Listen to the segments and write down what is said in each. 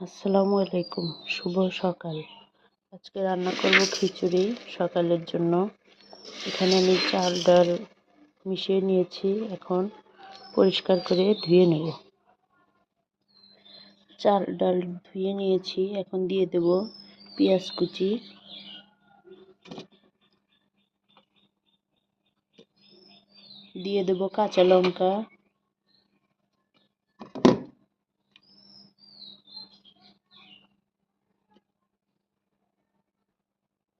আসসালামু আলাইকুম, শুভ সকাল। আজকে রান্না করব খিচুড়ি, সকালের জন্য। এখানে আমি চাল, ডাল মিশিয়ে নিয়েছি, এখন পরিষ্কার করে ধুয়ে নেব। চাল, ডাল ধুয়ে নিয়েছি, এখন দিয়ে দেব পেঁয়াজ কুচি। দিয়ে দেব কাঁচা লঙ্কা।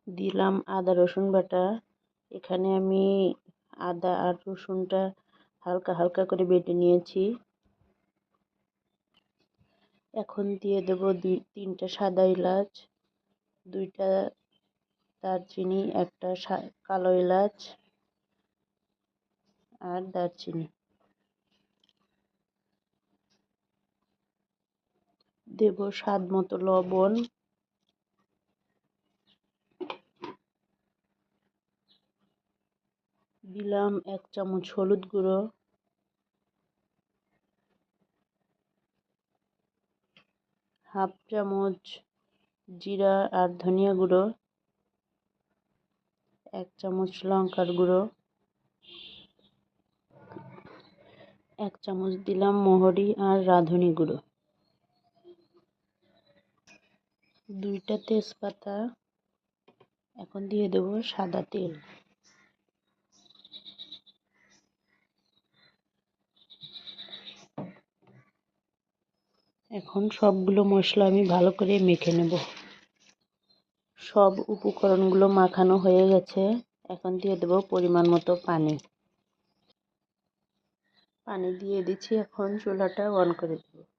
দিলাম আদা, রসুন বাটা। এখানে আমি আদা আর রসুনটা হালকা হালকা করে বেটে নিয়েছি। এখন দিয়ে দেব দুই তিনটা সাদা এলাচ, দুইটা দারচিনি, একটা কালো এলাচ আর দারচিনি। দেব স্বাদ মতো লবণ। দিলাম এক চামচ হলুদ গুঁড়ো। হাফ চামচ জিরা আর ধনিয়া গুঁড়ো। এক চামচ লঙ্কার গুঁড়ো। এক চামচ দিলাম মোহরি আর রাঁধুনি গুঁড়ো। দুইটা তেজপাতা। এখন দিয়ে দেব সাদা তেল। এখন সবগুলো মশলা আমি ভালো করে মেখে নেব। সব উপকরণগুলো মাখানো হয়ে গেছে। এখন দিয়ে দেব পরিমাণ মতো পানি। পানি দিয়ে দিচ্ছি, এখন চুলাটা অন করে দেব।